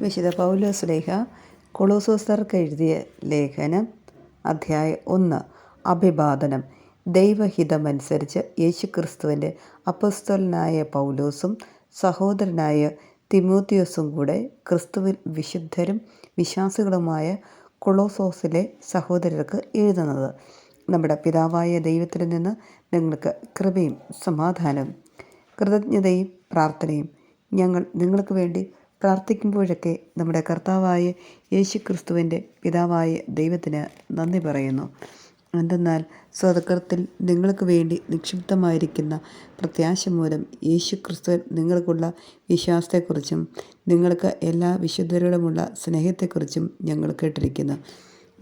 വിശുദ്ധ പൗലോസ് ലേഖ കൊളോസോസർക്ക് എഴുതിയ ലേഖനം അധ്യായം ഒന്ന് അഭിവാദനം ദൈവഹിതമനുസരിച്ച് യേശു ക്രിസ്തുവിന്റെ അപ്പസ്തോലനായ പൗലോസും സഹോദരനായ തിമോത്തിയോസും കൂടെ ക്രിസ്തുവിൽ വിശുദ്ധരും വിശ്വാസികളുമായ കൊളോസോസിലെ സഹോദരർക്ക് എഴുതുന്നത്. നമ്മുടെ പിതാവായ ദൈവത്തിൽ നിന്ന് നിങ്ങൾക്ക് കൃപയും സമാധാനവും കൃതജ്ഞതയും പ്രാർത്ഥനയും ഞങ്ങൾ നിങ്ങൾക്ക് വേണ്ടി പ്രാർത്ഥിക്കുമ്പോഴൊക്കെ നമ്മുടെ കർത്താവായ യേശു ക്രിസ്തുവിന്റെ പിതാവായ ദൈവത്തിന് നന്ദി പറയുന്നു. എന്തെന്നാൽ സ്വതക്കത്തിൽ നിങ്ങൾക്ക് വേണ്ടി നിക്ഷിപ്തമായിരിക്കുന്ന പ്രത്യാശ മൂലം യേശു ക്രിസ്തുവിൽ നിങ്ങൾക്കുള്ള വിശ്വാസത്തെക്കുറിച്ചും നിങ്ങൾക്ക് എല്ലാ വിശുദ്ധരോടുമുള്ള സ്നേഹത്തെക്കുറിച്ചും ഞങ്ങൾ കേട്ടിരിക്കുന്നു.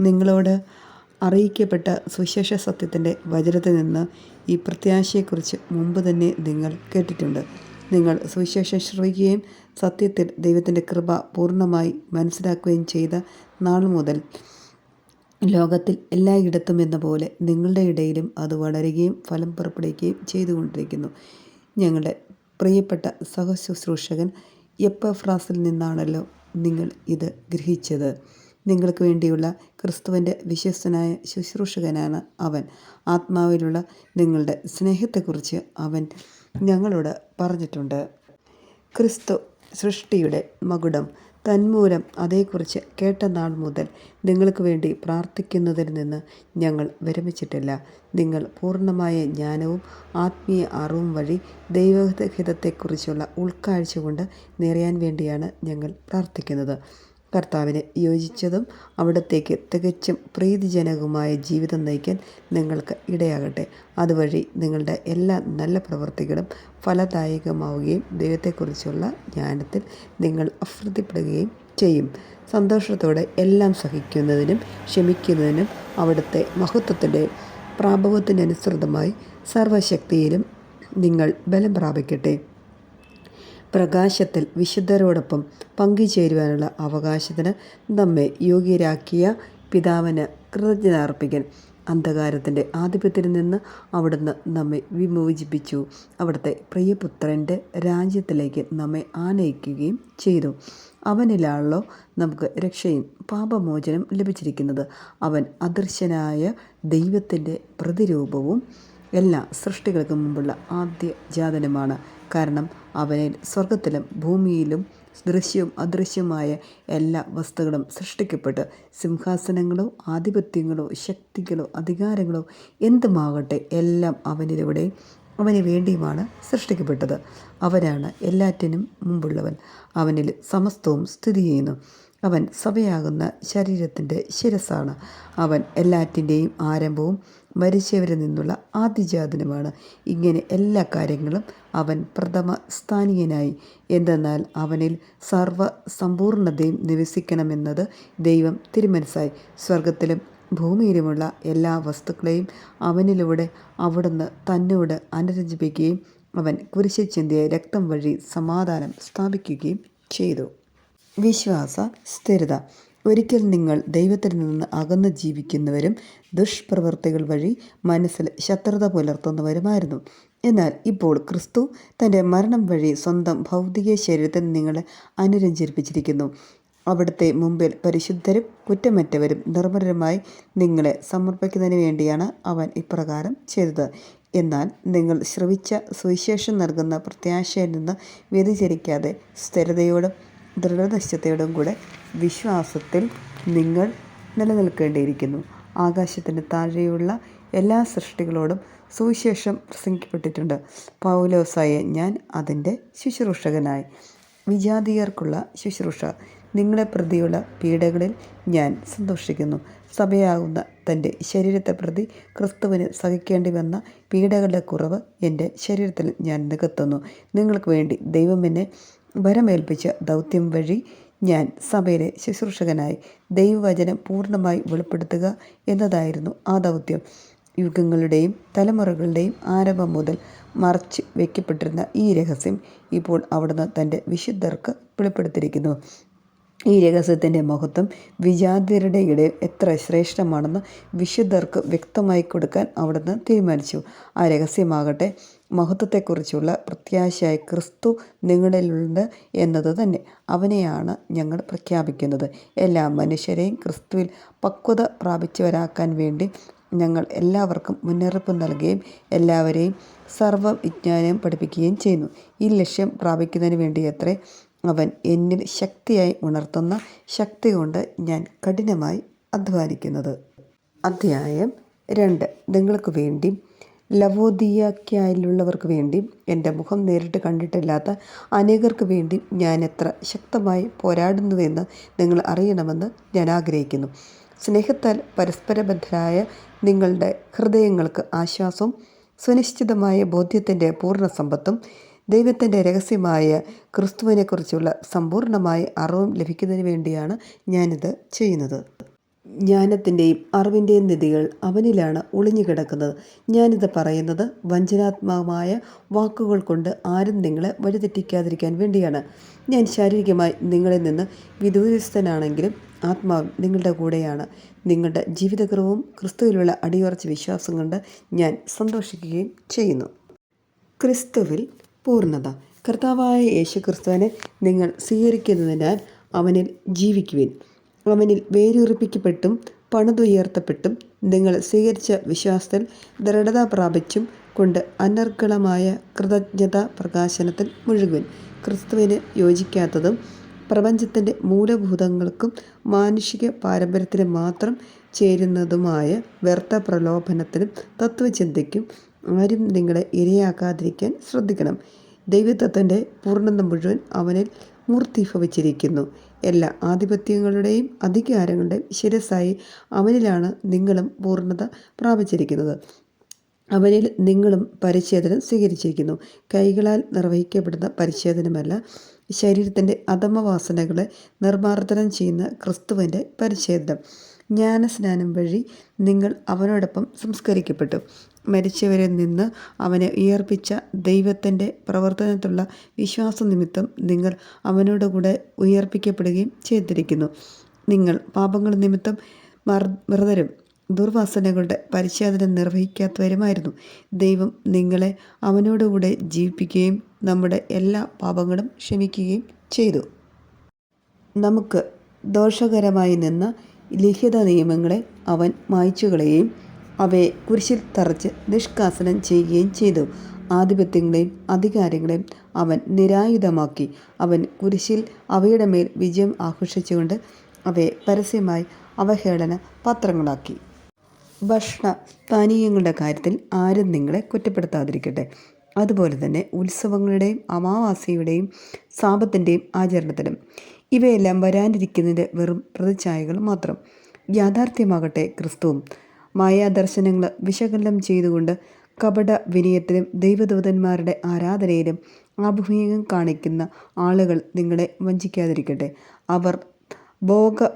നിങ്ങളോട് അറിയിക്കപ്പെട്ട സുശേഷ സത്യത്തിന്റെ വചനത്തിൽ നിന്ന് ഈ പ്രത്യാശയെക്കുറിച്ച് മുമ്പ് തന്നെ നിങ്ങൾ കേട്ടിട്ടുണ്ട്. നിങ്ങൾ സുവിശേഷം ശ്രവിക്കുകയും സത്യത്തിൽ ദൈവത്തിന്റെ കൃപ പൂർണമായി മനസ്സിലാക്കുകയും ചെയ്ത നാൾ മുതൽ ലോകത്തിൽ എല്ലായിടത്തും എന്ന പോലെ നിങ്ങളുടെ ഇടയിലും അത് വളരുകയും ഫലം പുറപ്പെടുകയും ചെയ്തുകൊണ്ടിരിക്കുന്നു. ഞങ്ങളുടെ പ്രിയപ്പെട്ട സഹശുശ്രൂഷകൻ എപ്പഫ്രാസിൽ നിന്നാണല്ലോ നിങ്ങൾ ഇത് ഗ്രഹിച്ചത്. നിങ്ങൾക്ക് വേണ്ടിയുള്ള ക്രിസ്തുവിന്റെ വിശ്വസ്തനായ ശുശ്രൂഷകനാണ് അവൻ. ആത്മാവിലുള്ള നിങ്ങളുടെ സ്നേഹത്തെക്കുറിച്ച് അവൻ ഞങ്ങളോട് പറഞ്ഞിട്ടുണ്ട്. ക്രിസ്തു സൃഷ്ടിയുടെ മകുടം തന്മൂലം അതേക്കുറിച്ച് കേട്ട നാൾ മുതൽ നിങ്ങൾക്ക് വേണ്ടി പ്രാർത്ഥിക്കുന്നതിൽ നിന്ന് ഞങ്ങൾ വിരമിച്ചിട്ടില്ല. നിങ്ങൾ പൂർണമായ ജ്ഞാനവും ആത്മീയ അറിവും വഴി ദൈവഹിതത്തെക്കുറിച്ചുള്ള ഉൾക്കാഴ്ച കൊണ്ട് നിറയാൻ വേണ്ടിയാണ് ഞങ്ങൾ പ്രാർത്ഥിക്കുന്നത്. കർത്താവിന് യോജിച്ചതും അവിടത്തേക്ക് തികച്ചും പ്രീതിജനകവുമായ ജീവിതം നയിക്കാൻ നിങ്ങൾക്ക് ഇടയാകട്ടെ. അതുവഴി നിങ്ങളുടെ എല്ലാ നല്ല പ്രവൃത്തികളും ഫലദായകമാവുകയും ദൈവത്തെക്കുറിച്ചുള്ള ജ്ഞാനത്തിൽ നിങ്ങൾ അഭൃതിപ്പെടുകയും ചെയ്യും. സന്തോഷത്തോടെ എല്ലാം സഹിക്കുന്നതിനും ക്ഷമിക്കുന്നതിനും അവിടുത്തെ മഹത്വത്തിന്റെ പ്രാഭവത്തിനനുസൃതമായി സർവശക്തിയിലും നിങ്ങൾ ബലം പ്രാപിക്കട്ടെ. പ്രകാശത്തിൽ വിശുദ്ധരോടൊപ്പം പങ്കുചേരുവാനുള്ള അവകാശത്തിന് നമ്മെ യോഗ്യരാക്കിയ പിതാവിന് കൃതജ്ഞത അർപ്പിക്കാൻ അന്ധകാരത്തിന്റെ ആധിപത്യത്തിൽ നിന്ന് അവിടുന്ന് നമ്മെ വിമോചിപ്പിച്ചു. അവിടുത്തെ പ്രിയപുത്രന്റെ രാജ്യത്തിലേക്ക് നമ്മെ ആനയിക്കുകയും ചെയ്തു. അവനിലാണല്ലോ നമുക്ക് രക്ഷയും പാപമോചനം ലഭിച്ചിരിക്കുന്നത്. അവൻ അദൃശ്യനായ ദൈവത്തിന്റെ പ്രതിരൂപവും എല്ലാ സൃഷ്ടികൾക്കും മുമ്പുള്ള ആദ്യ ജാതനുമാണ് കാരണം അവനിൽ സ്വർഗത്തിലും ഭൂമിയിലും ദൃശ്യവും അദൃശ്യവുമായ എല്ലാ വസ്തുക്കളും സൃഷ്ടിക്കപ്പെട്ട് സിംഹാസനങ്ങളോ ആധിപത്യങ്ങളോ ശക്തികളോ അധികാരങ്ങളോ എന്തുമാകട്ടെ എല്ലാം അവനിലൂടെ അവന് വേണ്ടിയുമാണ് സൃഷ്ടിക്കപ്പെട്ടത്. അവനാണ് എല്ലാറ്റിനും മുമ്പുള്ളവൻ. അവനിൽ സമസ്തവും സ്ഥിതി ചെയ്യുന്നു. അവൻ സഭയാകുന്ന ശരീരത്തിന്റെ ശിരസാണ് അവൻ എല്ലാറ്റിന്റെയും ആരംഭവും മരിച്ചവരിൽ നിന്നുള്ള ആദിജാതനുമാണ്. ഇങ്ങനെ എല്ലാ കാര്യങ്ങളും അവൻ പ്രഥമ സ്ഥാനീയനായി എന്തെന്നാൽ അവനിൽ സർവ സമ്പൂർണതയും നിവസിക്കണമെന്നത് ദൈവം തിരുമനസ്സായി. സ്വർഗത്തിലും ഭൂമിയിലുമുള്ള എല്ലാ വസ്തുക്കളെയും അവനിലൂടെ അവിടുന്ന് തന്നോട് അനുരഞ്ജിപ്പിക്കുകയും അവൻ കുരിശിൽ ചിന്തിയ രക്തം വഴി സമാധാനം സ്ഥാപിക്കുകയും ചെയ്തു. വിശ്വാസ സ്ഥിരത. ഒരിക്കൽ നിങ്ങൾ ദൈവത്തിൽ നിന്ന് അകന്ന് ജീവിക്കുന്നവരും ദുഷ്പ്രവർത്തികൾ വഴി മനസ്സിൽ ശത്രുത പുലർത്തുന്നവരുമായിരുന്നു. എന്നാൽ ഇപ്പോൾ ക്രിസ്തു തന്റെ മരണം വഴി സ്വന്തം ഭൗതിക ശരീരത്തിൽ നിങ്ങളെ അനുരഞ്ജിപ്പിച്ചിരിക്കുന്നു. അവിടുത്തെ മുമ്പിൽ പരിശുദ്ധരും കുറ്റമറ്റവരും നിർമ്മലരുമായി നിങ്ങളെ സമർപ്പിക്കുന്നതിന് വേണ്ടിയാണ് അവൻ ഇപ്രകാരം ചെയ്തത്. എന്നാൽ നിങ്ങൾ ശ്രവിച്ച സുവിശേഷം നൽകുന്ന പ്രത്യാശയിൽ നിന്ന് വ്യതിചരിക്കാതെ സ്ഥിരതയോടും ദൃഢനിശ്ചയത്തോടും കൂടെ വിശ്വാസത്തിൽ നിങ്ങൾ നിലനിൽക്കേണ്ടിയിരിക്കുന്നു. ആകാശത്തിന് താഴെയുള്ള എല്ലാ സൃഷ്ടികളോടും സുവിശേഷം പ്രസംഗിക്കപ്പെട്ടിട്ടുണ്ട്. പൗലോസായ ഞാൻ അതിന്റെ ശുശ്രൂഷകനായി. വിജാതീയർക്കുള്ള ശുശ്രൂഷ. നിങ്ങളെ പ്രതിയുള്ള പീഡകളിൽ ഞാൻ സന്തോഷിക്കുന്നു. സഭയാകുന്ന തന്റെ ശരീരത്തെ പ്രതി ക്രിസ്തുവിന് സഹിക്കേണ്ടി വന്ന പീഡകളുടെ കുറവ് എന്റെ ശരീരത്തിൽ ഞാൻ നികത്തുന്നു. നിങ്ങൾക്ക് വേണ്ടി ദൈവം എന്നെ വരമേൽപ്പിച്ച ദൗത്യം വഴി ഞാൻ സഭയിലെ ശുശ്രൂഷകനായി ദൈവവചനം പൂർണമായി വെളിപ്പെടുത്തുക എന്നതായിരുന്നു ആ ദൗത്യം. യുഗങ്ങളുടെയും തലമുറകളുടെയും ആരംഭം മുതൽ മറച്ച് വയ്ക്കപ്പെട്ടിരുന്ന ഈ രഹസ്യം ഇപ്പോൾ അവിടുന്ന് തന്റെ വിശുദ്ധർക്ക് വെളിപ്പെടുത്തിയിരിക്കുന്നു. ഈ രഹസ്യത്തിന്റെ മഹത്വം വിജാതിരുടെ ഇടയിൽ എത്ര ശ്രേഷ്ഠമാണെന്ന് വിശുദ്ധർക്ക് വ്യക്തമായി കൊടുക്കാൻ അവിടുന്ന് തീരുമാനിച്ചു. ആ രഹസ്യമാകട്ടെ മഹത്വത്തെക്കുറിച്ചുള്ള പ്രത്യാശയായി ക്രിസ്തു നിങ്ങളിലുണ്ട് എന്നത് തന്നെ. അവനെയാണ് ഞങ്ങൾ പ്രഖ്യാപിക്കുന്നത്. എല്ലാ മനുഷ്യരെയും ക്രിസ്തുവിൽ പക്വത പ്രാപിച്ചവരാക്കാൻ വേണ്ടി ഞങ്ങൾ എല്ലാവർക്കും മുന്നറിയിപ്പ് നൽകുകയും എല്ലാവരെയും സർവവിജ്ഞാനം പഠിപ്പിക്കുകയും ചെയ്യുന്നു. ഈ ലക്ഷ്യം പ്രാപിക്കുന്നതിന് വേണ്ടിയത്രേ അവൻ എന്നിൽ ശക്തിയായി ഉണർത്തുന്ന ശക്തി കൊണ്ട് ഞാൻ കഠിനമായി അധ്വാനിക്കുന്നത്. അധ്യായം രണ്ട്. നിങ്ങൾക്ക് വേണ്ടി ലവോദിയക്കായിലുള്ളവർക്ക് വേണ്ടി എന്റെ മുഖം നേരിട്ട് കണ്ടിട്ടില്ലാത്ത അനേകർക്ക് വേണ്ടി ഞാൻ എത്ര ശക്തമായി പോരാടുന്നുവെന്ന് നിങ്ങൾ അറിയണമെന്ന് ഞാൻ ആഗ്രഹിക്കുന്നു. സ്നേഹത്താൽ പരസ്പരബദ്ധരായ നിങ്ങളുടെ ഹൃദയങ്ങൾക്ക് ആശ്വാസവും സുനിശ്ചിതമായ ബോധ്യത്തിന്റെ പൂർണ സമ്പത്തും ദൈവത്തിന്റെ രഹസ്യമായ ക്രിസ്തുവിനെക്കുറിച്ചുള്ള സമ്പൂർണമായ അറിവും ലഭിക്കുന്നതിന് വേണ്ടിയാണ് ഞാനിത് ചെയ്യുന്നത്. ജ്ഞാനത്തിന്റെയും അറിവിന്റെയും നിധികൾ അവനിലാണ് ഒളിഞ്ഞുകിടക്കുന്നത്. ഞാനിത് പറയുന്നത് വഞ്ചനാത്മകമായ വാക്കുകൾ കൊണ്ട് ആരും നിങ്ങളെ വഴിതെറ്റിക്കാതിരിക്കാൻ വേണ്ടിയാണ്. ഞാൻ ശാരീരികമായി നിങ്ങളിൽ നിന്ന് വിദൂരസ്ഥനാണെങ്കിലും ആത്മാവ് നിങ്ങളുടെ കൂടെയാണ്. നിങ്ങളുടെ ജീവിതക്രമവും ക്രിസ്തുവിലുള്ള അടിയുറച്ച വിശ്വാസം കൊണ്ട് ഞാൻ സന്തോഷിക്കുകയും ചെയ്യുന്നു. ക്രിസ്തുവിൽ പൂർണത. കർത്താവായ യേശു ക്രിസ്തുവിനെ നിങ്ങൾ സ്വീകരിക്കുന്നതിനാൽ അവനിൽ ജീവിക്കുവിൻ. അവനിൽ വേരുറപ്പിക്കപ്പെട്ടും പണിതുയർത്തപ്പെട്ടും നിങ്ങൾ സ്വീകരിച്ച വിശ്വാസത്തിൽ ദൃഢത പ്രാപിച്ചും കൊണ്ട് അനർഗളമായ കൃതജ്ഞത പ്രകാശനത്തിൽ മുഴുകുവിൻ. ക്രിസ്തുവിന് യോജിക്കാത്തതും പ്രപഞ്ചത്തിന്റെ മൂലഭൂതങ്ങൾക്കും മാനുഷിക പാരമ്പര്യത്തിന് മാത്രം ചേരുന്നതുമായ വ്യർത്ഥ പ്രലോഭനത്തിനും തത്വചിന്തയ്ക്കും ആരും നിങ്ങളെ ഇരയാക്കാതിരിക്കാൻ ശ്രദ്ധിക്കണം. ദൈവത്വത്തിന്റെ പൂർണത മുഴുവൻ അവനിൽ മൂർത്തിഭവിച്ചിരിക്കുന്നു. എല്ലാ ആധിപത്യങ്ങളുടെയും അധികാരങ്ങളുടെയും ശിരസായി അവനിലാണ് നിങ്ങളും പൂർണത പ്രാപിച്ചിരിക്കുന്നത്. അവനിൽ നിങ്ങളും പരിച്ഛേദനം സ്വീകരിച്ചിരിക്കുന്നു. കൈകളാൽ നിർവഹിക്കപ്പെടുന്ന പരിച്ഛേദനമല്ല ശരീരത്തിന്റെ അധമവാസനകളെ നിർമ്മാർജനം ചെയ്യുന്ന ക്രിസ്തുവിന്റെ പരിച്ഛേദനം. ജ്ഞാനസ്നാനം വഴി നിങ്ങൾ അവനോടൊപ്പം സംസ്കരിക്കപ്പെട്ടു. മരിച്ചവരിൽ നിന്ന് അവനെ ഉയർപ്പിച്ച ദൈവത്തിന്റെ പ്രവർത്തനത്തിലുള്ള വിശ്വാസനിമിത്തം നിങ്ങൾ അവനോടുകൂടെ ഉയർപ്പിക്കപ്പെടുകയും ചെയ്തിരിക്കുന്നു. നിങ്ങൾ പാപങ്ങൾ നിമിത്തം മൃതരും ദുർവാസനകളുടെ പരിശോധന നിർവഹിക്കാത്തവരുമായിരുന്നു. ദൈവം നിങ്ങളെ അവനോടുകൂടെ ജീവിപ്പിക്കുകയും നമ്മുടെ എല്ലാ പാപങ്ങളും ക്ഷമിക്കുകയും ചെയ്തു. നമുക്ക് ദോഷകരമായി നിന്ന ലിഖിത നിയമങ്ങളെ അവൻ മായ്ച്ചുകളയുകയും അവയെ കുരിശിൽ തറച്ച് നിഷ്കാസനം ചെയ്യുകയും ചെയ്തു. ആധിപത്യങ്ങളെയും അധികാരങ്ങളെയും അവൻ നിരായുധമാക്കി. അവൻ കുരിശിൽ അവയുടെ മേൽ വിജയം ആഘോഷിച്ചുകൊണ്ട് അവയെ പരസ്യമായി അവഹേളന പത്രങ്ങളാക്കി. ഭക്ഷണ പാനീയങ്ങളുടെ കാര്യത്തിൽ ആരും നിങ്ങളെ കുറ്റപ്പെടുത്താതിരിക്കട്ടെ. അതുപോലെ തന്നെ ഉത്സവങ്ങളുടെയും അമാവാസിയുടെയും സാപത്തിന്റെയും ആചരണത്തിലും ഇവയെല്ലാം വരാനിരിക്കുന്നത് വെറും പ്രതിച്ഛായകൾ മാത്രം. യാഥാർത്ഥ്യമാകട്ടെ ക്രിസ്തുവും. മായാദർശനങ്ങൾ വിശകലനം ചെയ്തുകൊണ്ട് കപട വിനയത്തിലും ദൈവദൂതന്മാരുടെ ആരാധനയിലും ആഭിമുഖ്യം കാണിക്കുന്ന ആളുകൾ നിങ്ങളെ വഞ്ചിക്കാതിരിക്കട്ടെ. അവർ ഭോഗ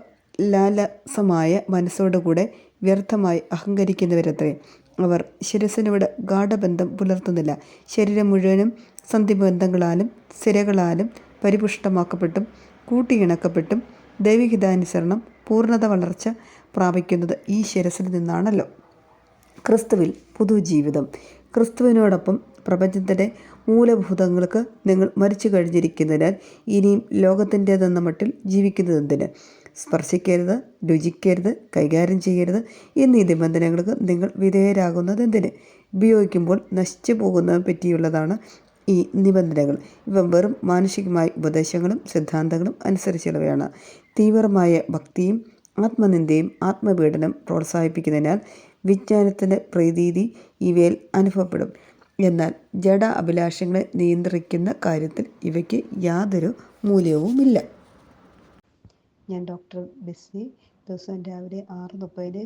ലാലസമായ മനസ്സോടുകൂടെ വ്യർത്ഥമായി അഹങ്കരിക്കുന്നവരത്രേ. അവർ ശിരസിനോട് ഗാഠബന്ധം പുലർത്തുന്നില്ല. ശരീരം മുഴുവനും സന്ധിബന്ധങ്ങളാലും സിരകളാലും പരിപുഷ്ടമാക്കപ്പെട്ടും കൂട്ടിയിണക്കപ്പെട്ടും ദൈവഹിതാനുസരണം പൂർണത വളർച്ച പ്രാപിക്കുന്നത് ഈ ശിരസിൽ നിന്നാണല്ലോ. ക്രിസ്തുവിൽ പുതുജീവിതം. ക്രിസ്തുവിനോടൊപ്പം പ്രപഞ്ചത്തിന്റെ മൂലഭൂതങ്ങൾക്ക് നിങ്ങൾ മരിച്ചു കഴിഞ്ഞിരിക്കുന്നതിനാൽ ഇനിയും ലോകത്തിന്റേതെന്ന മട്ടിൽ ജീവിക്കുന്നതെന്തിന്? സ്പർശിക്കരുത് രുചിക്കരുത് കൈകാര്യം ചെയ്യരുത് എന്നീ നിബന്ധനകൾക്ക് നിങ്ങൾ വിധേയരാകുന്നത് എന്തിന് ഉപയോഗിക്കുമ്പോൾ നശിച്ചു പോകുന്നതിനെ പറ്റിയുള്ളതാണ് ഈ നിബന്ധനകൾ. ഇവ വെറും മാനുഷികമായ ഉപദേശങ്ങളും സിദ്ധാന്തങ്ങളും അനുസരിച്ചുള്ളവയാണ്. തീവ്രമായ ഭക്തിയും ആത്മനിന്ദയും ആത്മപീഡനം പ്രോത്സാഹിപ്പിക്കുന്നതിനാൽ വിജ്ഞാനത്തിന്റെ പ്രതീതി ഇവയിൽ അനുഭവപ്പെടും. എന്നാൽ ജഡ അഭിലാഷങ്ങളെ നിയന്ത്രിക്കുന്ന കാര്യത്തിൽ ഇവയ്ക്ക് യാതൊരു മൂല്യവുമില്ല. ഞാൻ ഡോക്ടർ ബെസ്സി ദിവസവും രാവിലെ ആറ് മുപ്പതിന്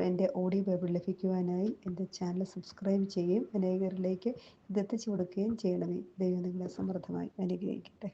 എന്റെ ഓഡിയോ ബൈബിൾ ലഭിക്കുവാനായി എന്റെ ചാനൽ സബ്സ്ക്രൈബ് ചെയ്യുകയും അനേകരിലേക്ക് ഇതെത്തിച്ചു കൊടുക്കുകയും ചെയ്യണമേ. ദൈവം നിങ്ങളെ സമൃദ്ധമായി അനുഗ്രഹിക്കട്ടെ.